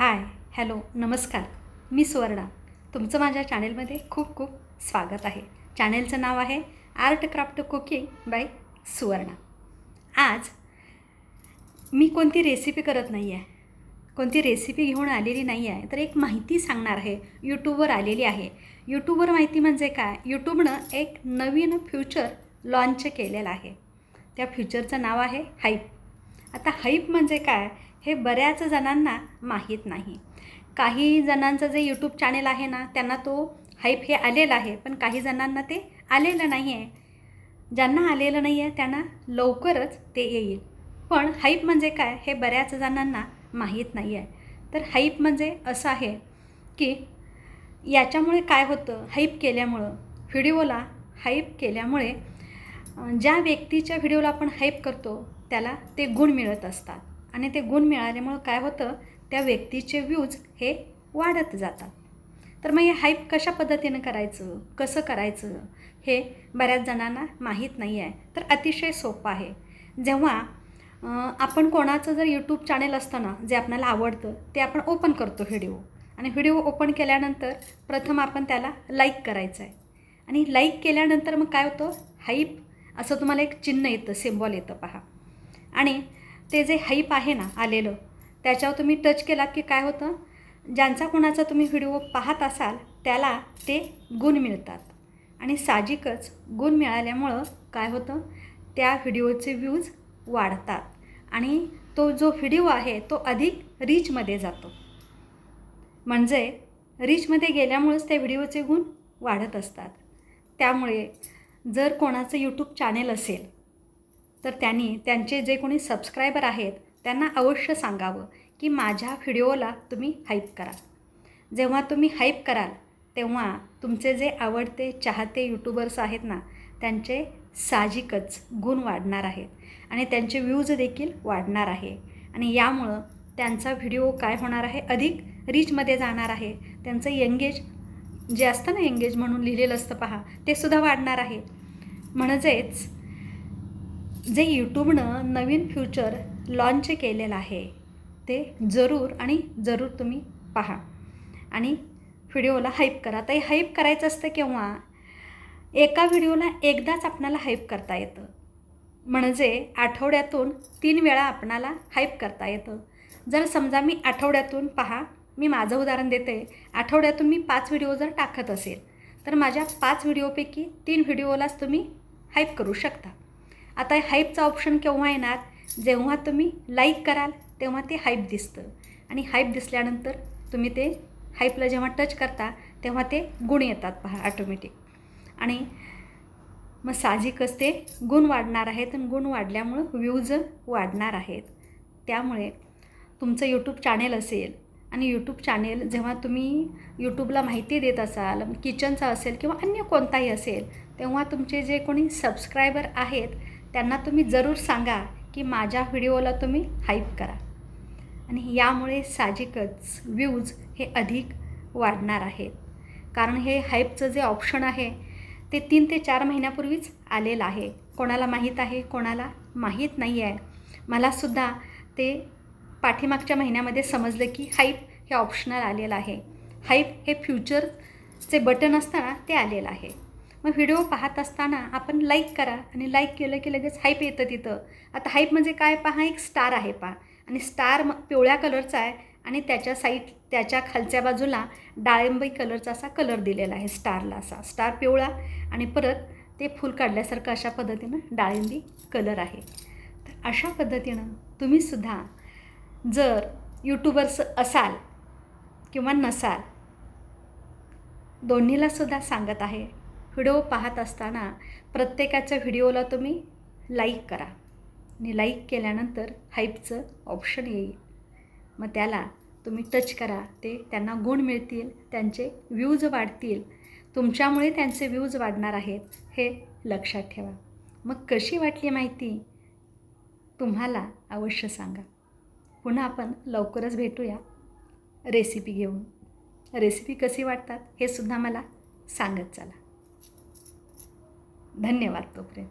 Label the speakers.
Speaker 1: Hi hello नमस्कार. मी सुवर्णा. तुमचं माझ्या चॅनेलमध्ये खूप खूप स्वागत आहे. चॅनेलचं नाव आहे art craft cooking by Suvarna. आज मी कोणती रेसिपी करत नाही आहे कोणती रेसिपी घेऊन आलेली नाही आहे तर एक माहिती सांगणार आहे. यूट्यूबवर आलेली आहे. यूट्यूबवर माहिती म्हणजे काय? यूट्यूबनं एक नवीन फ्युचर लॉन्च केलेलं आहे. त्या फ्युचरचं नाव आहे हाईप आता हाईप म्हणजे काय? हे बऱ्याच जणांना माहीत नाही. काही जणांचं जे यूट्यूब चॅनेल आहे ना त्यांना तो हाईप हे आलेलं आहे पण काही जणांना ते आलेलं नाही आहे ज्यांना आलेलं नाही आहे त्यांना लवकरच ते येईल. पण हाईप म्हणजे काय हे बऱ्याच जणांना माहीत नाही आहे तर हाईप म्हणजे असं आहे की याच्यामुळे काय होतं? हाईप केल्यामुळं. व्हिडिओला हाईप केल्यामुळे ज्या व्यक्तीच्या व्हिडिओला आपण हाईप करतो त्याला ते गुण मिळत असतात. आणि ते गुण मिळाल्यामुळं काय होतं? त्या व्यक्तीचे व्ह्यूज हे वाढत जातात. तर मग हे हाईप कशा पद्धतीनं करायचं? कसं करायचं? हे बऱ्याच जणांना माहीत नाही आहे तर अतिशय सोपं आहे. जेव्हा आपण कोणाचं जर यूट्यूब चॅनेल असतं ना जे आपल्याला आवडतं ते आपण ओपन करतो व्हिडिओ आणि व्हिडिओ ओपन केल्यानंतर प्रथम आपण त्याला लाईक करायचं आहे आणि लाईक केल्यानंतर मग काय होतं? हाईप असं तुम्हाला एक चिन्ह येतं सिम्बॉल येतं पहा. आणि ते जे हाईप आहे ना आलेलं त्याच्यावर तुम्ही टच केलात की काय होतं? ज्यांचा कोणाचा तुम्ही व्हिडिओ पाहत असाल त्याला ते गुण मिळतात. आणि साहजिकच गुण मिळाल्यामुळं काय होतं? त्या व्हिडिओचे व्ह्यूज वाढतात. आणि तो जो व्हिडिओ आहे तो अधिक रीचमध्ये जातो. म्हणजे रीचमध्ये गेल्यामुळेच त्या व्हिडिओचे गुण वाढत असतात. त्यामुळे जर कोणाचं यूट्यूब चॅनेल असेल तर त्यांनी त्यांचे जे कोणी सबस्क्रायबर आहेत त्यांना अवश्य सांगावं की माझ्या व्हिडिओला तुम्ही हाईप करा. जेव्हा तुम्ही हाईप कराल तेव्हा तुमचे जे आवडते चाहते यूट्यूबर्स आहेत ना त्यांचे साहजिकच गुण वाढणार आहेत आणि त्यांचे व्ह्यूज देखील वाढणार आहे. आणि यामुळं त्यांचा व्हिडिओ काय होणार आहे? अधिक रीचमध्ये जाणार आहे. त्यांचं एंगेज जे असतं ना एंगेज म्हणून लिहिलेलं असतं पहा ते सुद्धा वाढणार आहे. म्हणजेच जे यूट्यूबनं नवीन फ्युचर लॉन्च केलेलं आहे ते जरूर आणि जरूर तुम्ही पहा. आणि व्हिडिओला हाईप करा. तर हे हाईप करायचं असतं केव्हा? एका व्हिडिओला एकदाच आपणाला हाईप करता येतं. म्हणजे आठवड्यातून तीन वेळा आपणाला हाईप करता येतं. जर समजा मी आठवड्यातून पहा मी माझं उदाहरण देते. आठवड्यातून मी पाच व्हिडिओ जर टाकत असेल तर माझ्या पाच व्हिडिओपैकी तीन व्हिडिओलाच तुम्ही हाईप करू शकता. आता हाईपचा ऑप्शन केव्हा येणार? जेव्हा तुम्ही लाईक कराल तेव्हा ते हाईप दिसतं. आणि हाईप दिसल्यानंतर तुम्ही ते हाईपला जेव्हा टच करता तेव्हा ते गुण येतात पहा ऑटोमॅटिक आणि मग साहजिकच ते गुण वाढणार आहेत आणि गुण वाढल्यामुळं व्ह्यूज वाढणार आहेत. त्यामुळे तुमचं यूट्यूब चॅनेल असेल आणि यूट्यूब चॅनेल जेव्हा तुम्ही यूट्यूबला माहिती देत असाल किचनचा असेल किंवा अन्य कोणताही असेल तेव्हा तुमचे जे कोणी सबस्क्रायबर आहेत त्यांना तुम्ही जरूर सांगा की माझ्या व्हिडिओला तुम्ही हाईप करा. आणि यामुळे साहजिकच व्ह्यूज हे अधिक वाढणार आहेत. कारण हे हाईपचं जे ऑप्शन आहे ते तीन ते चार महिन्यापूर्वीच आलेलं आहे. कोणाला माहीत आहे कोणाला माहीत नाही आहे मलासुद्धा ते पाठीमागच्या महिन्यामध्ये समजलं की हाईप हे ऑप्शनल आलेलं आहे. हाईप हे फ्युचरचे बटन असताना ते आलेलं आहे. मग व्हिडिओ पाहत असताना आपण लाईक करा आणि लाईक केलं की लगेच हाईप येतं तिथं. आता हाईप म्हणजे काय? पहा एक स्टार आहे पहा. आणि स्टार मग पिवळ्या कलरचा आहे आणि त्याच्या साईड त्याच्या खालच्या बाजूला डाळिंबी कलरचा असा कलर दिलेला आहे स्टारला असा. स्टार पिवळा आणि परत ते फूल काढल्यासारखं अशा पद्धतीनं डाळिंबी कलर आहे. तर अशा पद्धतीनं तुम्हीसुद्धा जर यूट्यूबर्स असाल किंवा नसाल दोन्हीलासुद्धा सांगत आहे. व्हिडिओ पाहत असताना प्रत्येकाच्या व्हिडिओला तुम्ही लाईक करा. आणि लाईक केल्यानंतर हाईपचं ऑप्शन येईल. मग त्याला तुम्ही टच करा. ते त्यांना गुण मिळतील त्यांचे व्ह्यूज वाढतील. तुमच्यामुळे त्यांचे व्ह्यूज वाढणार आहेत हे लक्षात ठेवा. मग कशी वाटली माहिती? तुम्हाला अवश्य सांगा. पुन्हा आपण लवकरच भेटूया रेसिपी घेऊन. रेसिपी कशी वाटतात हे सुद्धा मला सांगत चला. धन्यवाद तोपर्यंत.